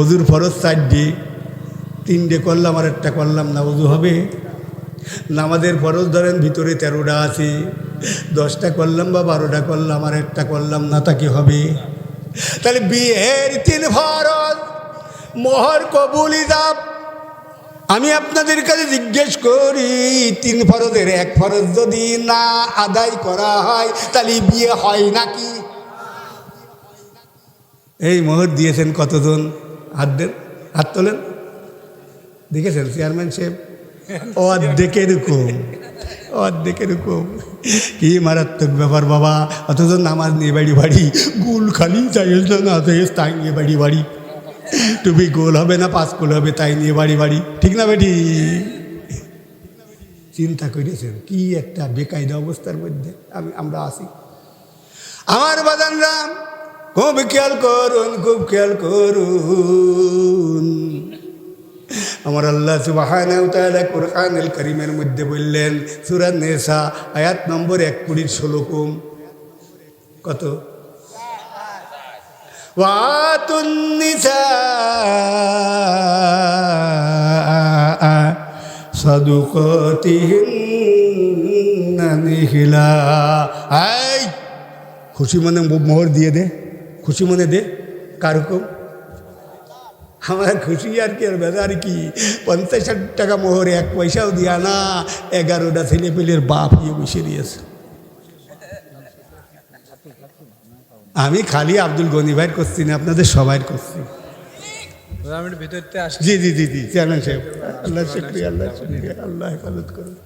অজুর ফরজ চারটে তিনটে করলাম আর একটা করলাম না, অজু হবে। নামাজের ফরজ ধরেন, ভিতরে তেরোটা আছে। দশটা করলাম বা বারোটা করলাম আর একটা করলাম না, তা কি হবে? তাহলে বিয়ের তিন ফরজ, মোহর কবুল ইজাব আমি আপনাদের কাছে জিজ্ঞেস করি, তিন ফরজের এক ফরজ যদি না আদায় করা হয়, তাহলে বিয়ে হয় নাকি? এই মোহর দিয়েছেন কতজন? হাত দেন হাত তোলেন। দেখেছেন? চেয়ারম্যান সাহেব অর্ধেকে এরকম অর্ধেকে এরকম কি মারাত্মক ব্যাপার বাবা। অথচ নামাজ নিয়ে বাড়ি বাড়ি, গোল খালি চাইস না চাইস তাই নিয়ে বাড়ি বাড়ি। টুপি গোল হবে না পাস গোল হবে, তাই নিয়ে বাড়ি বাড়ি। ঠিক না বেটি? চিন্তা করেছেন কি একটা বেকায়দা অবস্থার মধ্যে আমি আমরা আসি আমার বাদানরা খুব খেয়াল করুন, খুব খেয়াল করুন। আমার আল্লাহ সুবাহানাহু তাআলা কোরআনুল করিমের মধ্যে বললেন, সূরা নেসা, আয়াত নম্বর এক কুড়ির ষোলো কুম। কত? নিহিলা। এই খুশি মনে মোহর দিয়ে দে। খুশি মনে দে কার হুকুম আমার খুশি আর কি আর বেজার কি পঞ্চাশ ষাট টাকা মোহরে এক পয়সাও দিয়া না এগারোটা ছেলে পেলের বাপ হয়ে বসে দিয়েছে আমি খালি আব্দুল গনি ভাইয়ের করছি না আপনাদের সবাই করছি জি জি জি জি চেয়ারম্যান সাহেব আল্লাহ শুক্রিয়া আল্লাহ শুক্রিয়া আল্লাহ হেফাজত করুন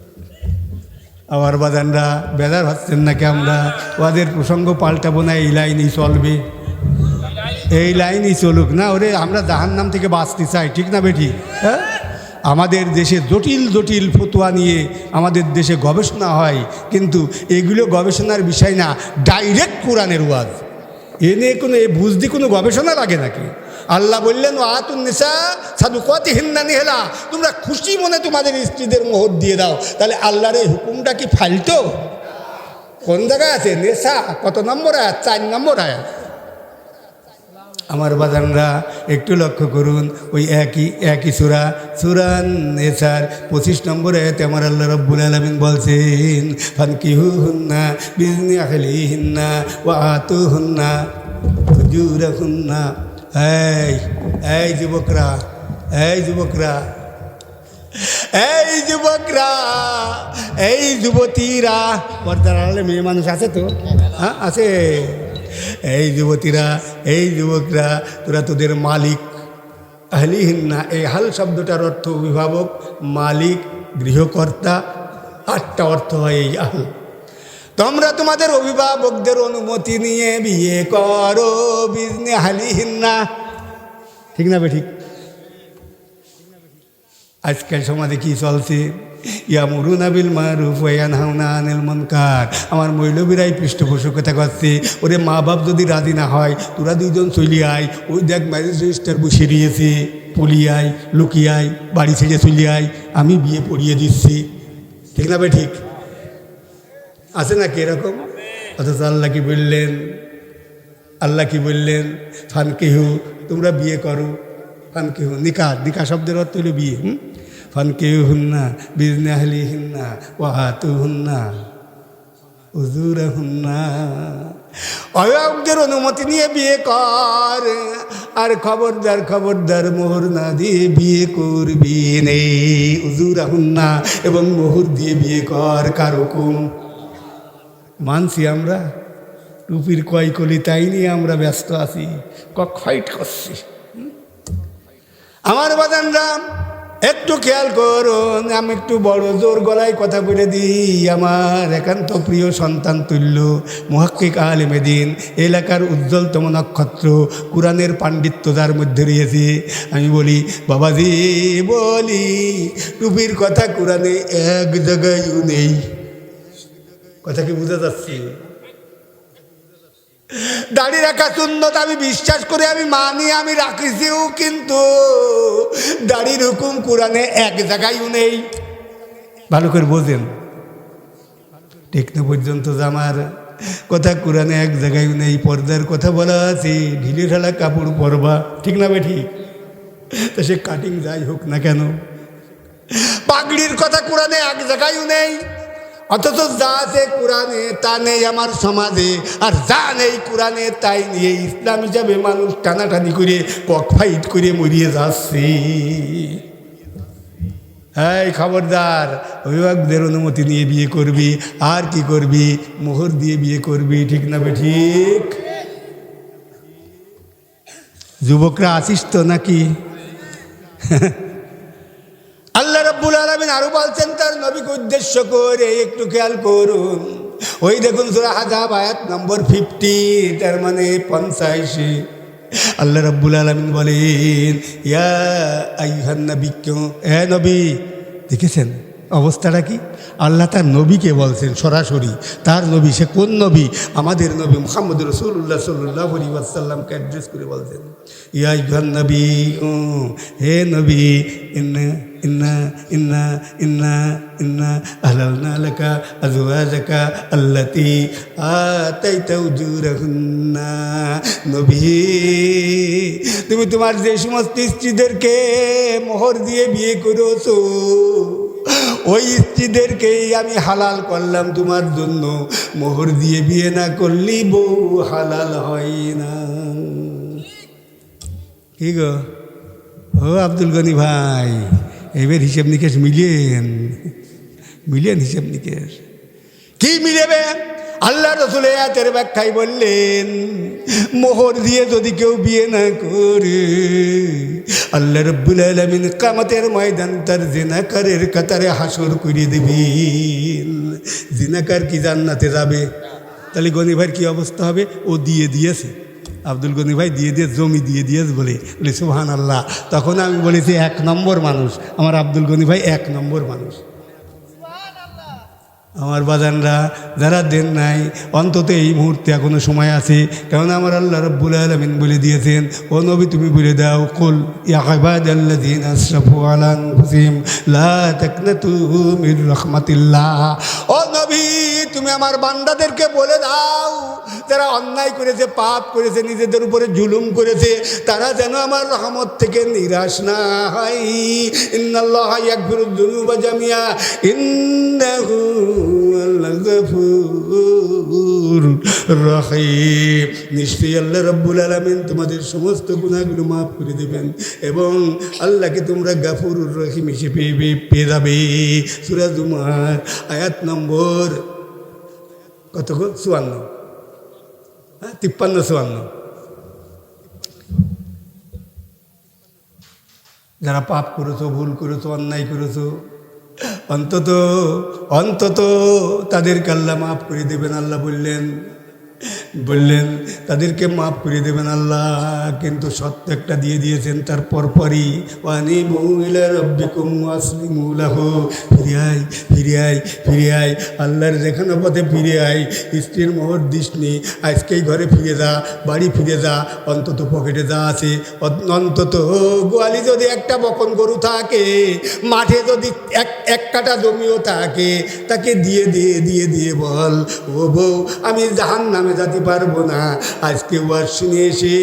আমার বাদানরা বেজার হচ্ছেন নাকি আমরা ওদের প্রসঙ্গ পাল্টাবো না এই লাইনই চলবে এই লাইনই চলুক না, ওরে আমরা জাহান নাম থেকে বাঁচতে চাই, ঠিক না বেটি হ্যাঁ? আমাদের দেশে জটিল জটিল ফতুয়া নিয়ে আমাদের দেশে গবেষণা হয়, কিন্তু এগুলো গবেষণার বিষয় না, ডাইরেক্ট কোরআনের ওয়াজ। এ নিয়ে কোনো, এ বুঝতে কোনো গবেষণা লাগে নাকি? আল্লাহ বললেন ও নিসা সাধু কতি হিন্দানি হেলা তোমরা খুশি মনে তোমাদের স্ত্রীদের মোহর দিয়ে দাও, তাহলে আল্লাহর এই হুকুমটা কি ফালতো? কোন জায়গায় আছে? নেশা কত নম্বর আয়াত? চার নম্বর আয়াত। আমার বাদানরা একটু লক্ষ্য করুন, ওই একই একই সুরা সুরান নেসার পঁচিশ নম্বরে আয়াতে আমার আল্লাহ রব্বুল আলমিন বলছেন ফানকিহু হুন্না বিজনি আহলি হিন্না ও আতু হুন্না হুজুরা হুন্না এই এই যুবকরা এই যুবকরা এই যুবকরা, এই যুবতীরা, পর্দার মেয়ে মানুষ আছে তো? হ্যাঁ আছে। এই যুবতীরা, এই যুবকরা, তোরা তোদের মালিক। আহলিহীন এই হাল শব্দটার অর্থ অভিভাবক, মালিক, গৃহকর্তা, আটটা অর্থ হয় এই আহল। তোমরা তোমাদের অভিভাবকদের অনুমতি নিয়ে বিয়ে করো, বিজনে না ঠিক না বে ঠিক? আজকাল সমাজে কি চলছে? ইয়া মরুন আবিল মারুফ ওয়ান হাউনা আনিল মনকার। আমার মৈলবীরাই পৃষ্ঠপোষকতা করছে। ওরে মা বাপ যদি রাজি না হয়, তোরা দুইজন চলি আয়। ওই দেখ ম্যারেজ বসে দিয়েছে। পলিয়াই লুকিয়াই বাড়ি ছেড়ে চলি আয়। আমি বিয়ে পড়িয়ে দিচ্ছি। ঠিক না ভাই ঠিক? আছে নাকি এরকম? অথচ আল্লাহ কি বললেন? আল্লাহ কি বললেন? ফানকেহু, তোমরা বিয়ে করো। ফানকেহু নিকা নিকা শব্দের অর্থ হলো বিয়ে, হুম? অভিভাবকদের অনুমতি নিয়ে বিয়ে কর, আর খবরদার খবরদার মোহর না দিয়ে বিয়ে করবি নেই উজুর হুন্না এবং মোহর দিয়ে বিয়ে কর কারকম মানছি আমরা? টুপির কয় কলি তাই নিয়ে আমরা ব্যস্ত আছি। কক ফাইট করছি? আমার বাদানরা একটু খেয়াল করুন, আমি একটু বড় জোর গলায় কথা বলে দিই। আমার একান্ত প্রিয় সন্তান তুল্য, মহাক্কিক আলেমেদিন এলাকার উজ্জ্বলতম নক্ষত্র, কোরআনের পাণ্ডিত্য যার মধ্যে রয়েছে। আমি বলি, বাবাজি, বলি, টুপির কথা কোরআনে এক জায়গায়ও নেই। কথা কি বুঝা যাচ্ছে? দাড়ি রাখা সুন্নত আমি বিশ্বাস করে আমি মানি আমি রাখিছিও কিন্তু দাড়ির হুকুম কোরআনে এক জায়গায়ও নেই। ভালো করে বোঝেন। টেকনো পর্যন্ত যে আমার কথা কোরআনে এক জায়গায় নেই পর্দার কথা বলা আছে ঢিলে ঢালা কাপড় পরবা ঠিক না বে ঠিক তা সে কাটিং যাই হোক না কেন? পাগড়ির কথা কোরআনে এক জায়গায়ও নেই। অথচ যা আছে কোরআনে, তা নেই আমার সমাজে। আর যা নেই কোরআনে, তাই নিয়ে ইসলাম হিসাবে মানুষ টানাটানি করে কক ফাইট করে মরিয়ে যাচ্ছে। এই খবরদার, অভিভাবকদের অনুমতি নিয়ে বিয়ে করবি, আর কি করবি? মোহর দিয়ে বিয়ে করবি, ঠিক না বে ঠিক? যুবকরা আসিস তো নাকি? আরও বলছেন, তার নবীকে উদ্দেশ্য করে একটু খেয়াল করুন। ওই দেখুন, সুরা হাজাব আয়াত নম্বর ফিফটি তার মানে পঞ্চাশি। আল্লাহ রব্বুল আলমিন বলেন, ইয়া আইহান নবী কেউ নবী, দেখেছেন অবস্থাটা কি? আল্লাহ তার নবীকে বলছেন সরাসরি, তার নবী, সে কোন নবী? আমাদের নবী মোহাম্মদ রসুল্লাহ সাল্লাহ আসাল্লামকে অ্যাড্রেস করে বলছেন, ইয়া ইহান নবী হে নবী ইন্না ইন্না ইন্না ইন্না আহলালনা লাকা আজওয়াজাকা আল্লাতি আতাইতা উজুরাহুন্না নবী তুমি তোমার যে সমস্ত স্ত্রীদেরকে মোহর দিয়ে বিয়ে করেছ, ওই স্ত্রীদেরকেই আমি হালাল করলাম তোমার জন্য। মোহর দিয়ে বিয়ে না করলি বউ হালাল হয় না। কি গো? ও আব্দুল গনি ভাই। এবার হিসেব নিকেশ মিলিয়েন মিলিয়েন হিসেব নিকেশ। কি মিলেবে? আল্লাহ রসুল এতের ব্যাখ্যায় বললেন, মোহর দিয়ে যদি কেউ বিয়ে না করে, আল্লাহ রব্বুল আলমিন কামতের ময়দান তার জেনাকারের কাতারে হাসর করে দেবেন। জিনাকার কি জান্নাতে যাবে? তাহলে গনি ভাইয়ের কী অবস্থা হবে? ও দিয়ে দিয়েছে। আব্দুল গনি ভাই দিয়ে দিয়ে জমি দিয়ে দিয়েছে বলে। বলে সুহান আল্লাহ তখন আমি বলেছি এক নম্বর মানুষ। আমার আব্দুল গনি ভাই এক নম্বর মানুষ। আমার বাজানরা যারা দেন নাই অন্তত এই মুহূর্তে এখনও সময় আছে। কারণ আমার আল্লাহ রব্বুল আলমিন বলে দিয়েছেন ও নবী তুমি বলে দাও কুল ইয়াকাবাদ আল্লাযীনা আসরাফু আলা আনফুসিহিম লা তাকনাতু মির রাহমাতিল্লাহ। ও নবী! তুমি আমার বান্দাদেরকে বলে দাও, যারা অন্যায় করেছে, পাপ করেছে, নিজেদের উপরে জুলুম করেছে, তারা যেন আমার রহমত থেকে নিরাশ না হয়। নিশ্চয়ই আল্লাহ রব্বুল আলমিন তোমাদের সমস্ত গুণাগুলো মাফ করে দেবেন এবং আল্লাহকে তোমরা গাফুর রহিম হিসেবে পেয়ে যাবে। সুরাজ আয়াত নম্বর কত গো চুয়ান্ন? হ্যাঁ তিপ্পান্ন, চুয়ান্ন। যারা পাপ করেছ, ভুল করেছ, অন্যায় করেছ, অন্তত অন্তত তাদের কাল্লা মাফ করে দেবেন, আল্লাহ বললেন বললেন, তাদেরকে মাফ করে দেবেন আল্লাহ, কিন্তু সত্য একটা দিয়ে দিয়েছেন তার পরপরই। ওয়ানি মহিলা রব্বিকুম আসলি মৌলাহ ফিরে আয় ফিরে আয় ফিরে আয়। আল্লাহর যেখানে পথে ফিরে আয়, স্ত্রীর মোহর নি, আজকেই ঘরে ফিরে যা, বাড়ি ফিরে যা, অন্তত পকেটে যা আছে অন্তত গোয়ালি যদি একটা বকন গরু থাকে, মাঠে যদি এক এক কাটা জমিও থাকে, তাকে দিয়ে দিয়ে দিয়ে দিয়ে বল, ও বউ, আমি জাহান নামে যেতে পারব না। আজকে ওয়াজ শুনে এসে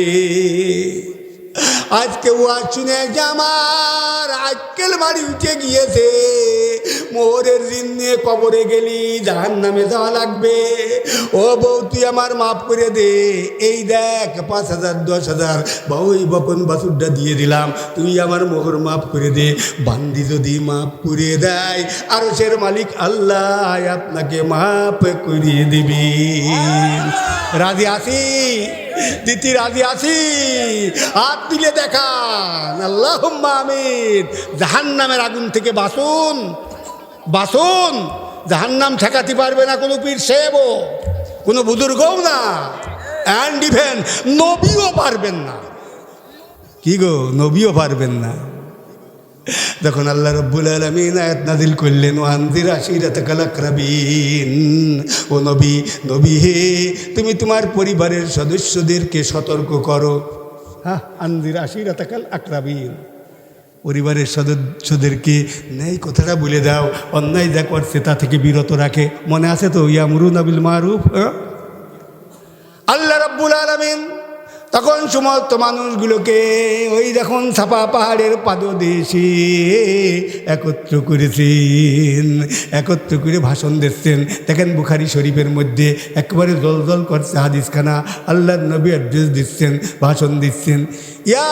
আজকে ওয়াজ শুনে এসে আমার আজকেল বাড়ি উঠে গিয়েছে। মোহরের ঋণ নিয়ে কবরে গেলি জাহান নামে যাওয়া লাগবে। ও বউ তুই আমার মাফ করে দে। এই দেখ পাঁচ হাজার দশ হাজার বা ওই বপন বাসুরটা দিয়ে দিলাম। তুই আমার মোহর মাফ করে দে। বান্দি যদি মাফ করে দেয় আরও সের মালিক আল্লাহ আপনাকে মাফ করিয়ে দিবি। রাজি আসি দিতি রাজি আছি। হাত দিলে দেখান। আল্লাহ আমিন। জাহান নামের আগুন থেকে বাসুন বাসুন জাহান নাম ঠেকাতে পারবে না কোনো পীর সেবও। কোনো বুজুর্গও না। অ্যান্ড ইভেন নবীও পারবেন না। কি গো? নবীও পারবেন না। যখন আল্লাহ রব্বুল আলমিন আয়াত নাজিল করলেন ও আন্দির আশিরাত কালাকরাবিন ও নবী নবী হে, তুমি তোমার পরিবারের সদস্যদেরকে সতর্ক করো। হ্যাঁ আন্দির আশিরাত কাল আকরাবিন পরিবারের সদস্যদেরকে নেই কথাটা বলে দাও, অন্যায় যা করছে তা থেকে বিরত রাখে। মনে আছে তো, ইয়ামরুন আবিল মারুফ? হ্যাঁ? সমস্ত মানুষগুলোকে ওই যখন ছাপা পাহাড়ের পাদদেশে একত্র করেছেন, একত্র করে ভাষণ দিচ্ছেন। দেখেন বুখারি শরীফের মধ্যে একেবারে জল জল করছে হাদিসখানা। আল্লাহর নবী অ্যাড্রেস দিচ্ছেন, ভাষণ দিচ্ছেন। ইয়া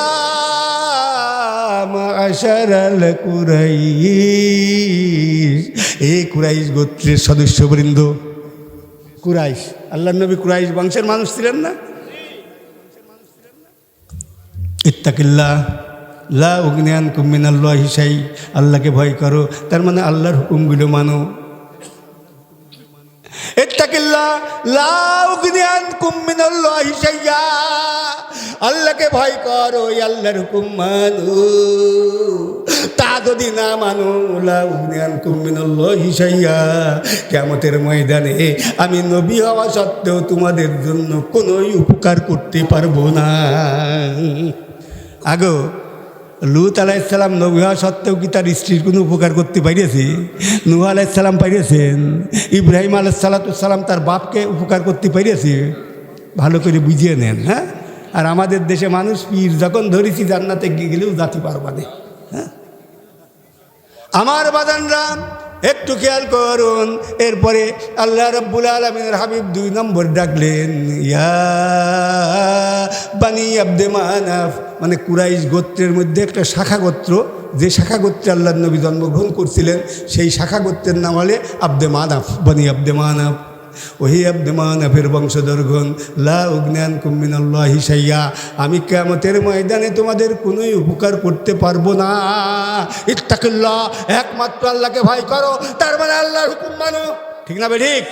কুরাইশ, এ কুরাইশ গোত্রের সদস্যবৃন্দ। কুরাইশ আল্লাহ নবী কুরাইশ বংশের মানুষ ছিলেন না? ইত্তাকিল্লা লা উগনিয়ান কুমিনাল্লাহ হিসাই আল্লাহকে ভয় করো, তার মানে আল্লাহর হুকুমগুলো মানো। আল্লাহকে ভয় করো আল্লাহর হুকুম মানো। তা যদি না মানো, লা উগনিয়ান কুমিনাল্লাহ হিসাইয়া কেমতের ময়দানে আমি নবী হওয়া সত্ত্বেও তোমাদের জন্য কোনোই উপকার করতে পারব না। আগো, লুত আলাইসাল্লাম নবী হওয়া সত্ত্বেও কি তার স্ত্রীর কোনো উপকার করতে পারিয়েছে? নুহ আলাইসাল্লাম পারিয়েছেন। ইব্রাহিম আলাইসাল্লাম তার বাপকে উপকার করতে পারিয়েছে। ভালো করে বুঝিয়ে নেন হ্যাঁ? আর আমাদের দেশে মানুষ পীর যখন ধরেছি জান্নাতে গেলেও জাতি পারবা না হ্যাঁ? আমার বাদানরা একটু খেয়াল করুন। এরপরে আল্লাহ রব্বুল আলমিনের হাবিব দুই নম্বর ডাকলেন, ইয়া বানি আব্দে মানাফ। মানে কুরাইশ গোত্রের মধ্যে একটা শাখা গোত্র, যে শাখা গোত্রে আল্লাহ নবী জন্মগ্রহণ করছিলেন, সেই শাখা গোত্রের নাম হলে আব্দে মানাফ, বানি আব্দে মানাফ। ওহি আব্দে মানাফের বংশধরগণ, লা উগ্নান কুমিনাল্লাহ হিসাইয়া আমি কেমতের ময়দানে তোমাদের কোনোই উপকার করতে পারব না। ইত্তাকুল্লাহ, একমাত্র আল্লাহকে ভয় করো, তার মানে আল্লাহর হুকুম মানো। ঠিক না বে, ঠিক?